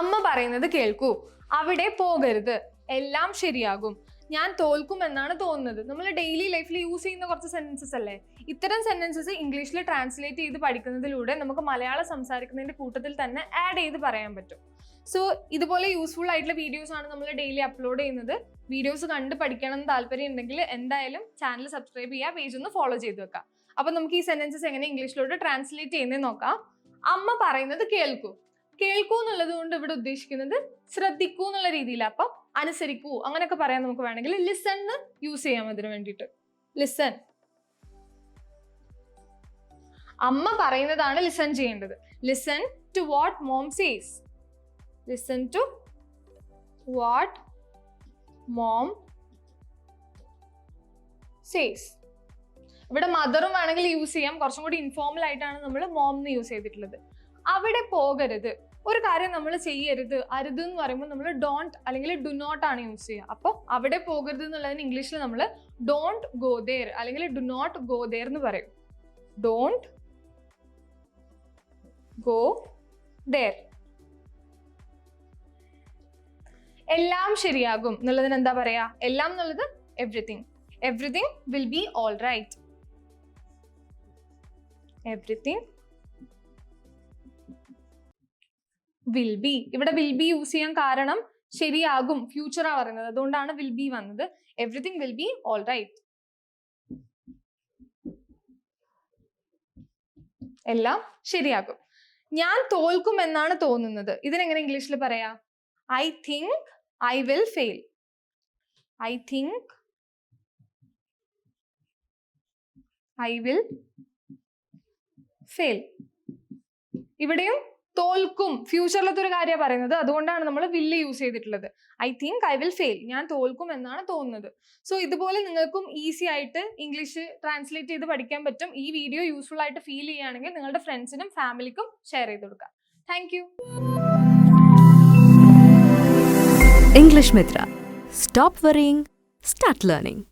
അമ്മ പറയുന്നത് കേൾക്കൂ. അവിടെ പോകരുത്. എല്ലാം ശരിയാകും. ഞാൻ തോൽക്കും എന്നാണ് തോന്നുന്നത്. നമ്മൾ ഡെയിലി ലൈഫിൽ യൂസ് ചെയ്യുന്ന കുറച്ച് സെന്റൻസസ് അല്ലേ? ഇത്തരം സെന്റൻസസ് ഇംഗ്ലീഷിൽ ട്രാൻസ്ലേറ്റ് ചെയ്ത് പഠിക്കുന്നതിലൂടെ നമുക്ക് മലയാളം സംസാരിക്കുന്നതിന്റെ കൂട്ടത്തിൽ തന്നെ ആഡ് ചെയ്ത് പറയാൻ പറ്റും. സോ ഇതുപോലെ യൂസ്ഫുൾ ആയിട്ടുള്ള വീഡിയോസ് ആണ് നമ്മൾ ഡെയിലി അപ്ലോഡ് ചെയ്യുന്നത്. വീഡിയോസ് കണ്ട് പഠിക്കണം എന്ന് താല്പര്യം ഉണ്ടെങ്കിൽ എന്തായാലും ചാനൽ സബ്സ്ക്രൈബ് ചെയ്യുക പേജ് ഒന്ന് ഫോളോ ചെയ്ത് വെക്കാം അപ്പോൾ നമുക്ക് ഈ സെന്റൻസസ് എങ്ങനെ ഇംഗ്ലീഷിലോട്ട് ട്രാൻസ്ലേറ്റ് ചെയ്യുന്നത് നോക്കാം. അമ്മ പറയുന്നത് കേൾക്കൂ. കേൾക്കൂ എന്നുള്ളത് കൊണ്ട് ഇവിടെ ഉദ്ദേശിക്കുന്നത് ശ്രദ്ധിക്കൂ എന്നുള്ള രീതിയിൽ അപ്പം അനുസരിക്കൂ. അങ്ങനെയൊക്കെ പറയാൻ നമുക്ക് വേണമെങ്കിൽ ലിസൺ എന്ന് യൂസ് ചെയ്യാം അതിന് വേണ്ടിയിട്ട്. ലിസൺ അമ്മ പറയുന്നതാണ് ലിസൺ ചെയ്യേണ്ടത്. Listen to what mom says listen to what mom says ഇവിടെ മദറും വേണമെങ്കിൽ യൂസ് ചെയ്യാം. കുറച്ചും കൂടി ഇൻഫോർമൽ ആയിട്ടാണ് നമ്മൾ മോം എന്ന് യൂസ് ചെയ്തിട്ടുള്ളത്. അവിടെ പോകരുത്. ഒരു കാര്യം നമ്മൾ ചെയ്യരുത്. അരുത് എന്ന് പറയുമ്പോൾ നമ്മൾ ഡോണ്ട് അല്ലെങ്കിൽ ഡു നോട്ട് ആണ് യൂസ് ചെയ്യുക. അപ്പോൾ അവിടെ പോകരുത് എന്നുള്ളതിന് ഇംഗ്ലീഷിൽ നമ്മൾ ഡോണ്ട് ഗോ ദേർ അല്ലെങ്കിൽ ഡു നോട്ട് ഗോ ദേർ എന്ന് പറയും. ഡോണ്ട് ഗോ ദേർ എല്ലാം ശരിയാകും എന്നുള്ളതിന് എന്താ പറയാ? എല്ലാം എന്നുള്ളത് everything everything will be all right everything will be ഇവിടെ വിൽ ബി യൂസ് ചെയ്യാൻ കാരണം ശരിയാകും ഫ്യൂച്ചറാ പറയുന്നത്. അതുകൊണ്ടാണ് വിൽ ബി വന്നത്. Everything will be all right എല്ലാം ശരിയാകും. ഞാൻ തോൽക്കും എന്നാണ് തോന്നുന്നത്. ഇതിനെങ്ങനെ ഇംഗ്ലീഷിൽ പറയാ? I think I will fail I think I will fail ഇവിടെയും തോൽക്കും. ഫ്യൂച്ചറിലത്തെ ഒരു കാര്യമാണ് പറയുന്നത്. അതുകൊണ്ടാണ് നമ്മൾ വില്ല് യൂസ് ചെയ്തിട്ടുള്ളത്. I think I will fail ഞാൻ തോൽക്കും എന്നാണ് തോന്നുന്നത്. സോ ഇതുപോലെ നിങ്ങൾക്കും ഈസി ആയിട്ട് ഇംഗ്ലീഷ് ട്രാൻസ്ലേറ്റ് ചെയ്ത് പഠിക്കാൻ പറ്റും. ഈ വീഡിയോ യൂസ്ഫുൾ ആയിട്ട് ഫീൽ ചെയ്യുകയാണെങ്കിൽ നിങ്ങളുടെ ഫ്രണ്ട്സിനും ഫാമിലിക്കും ഷെയർ ചെയ്ത് കൊടുക്കാം. Thank you English Mitra stop worrying start learning.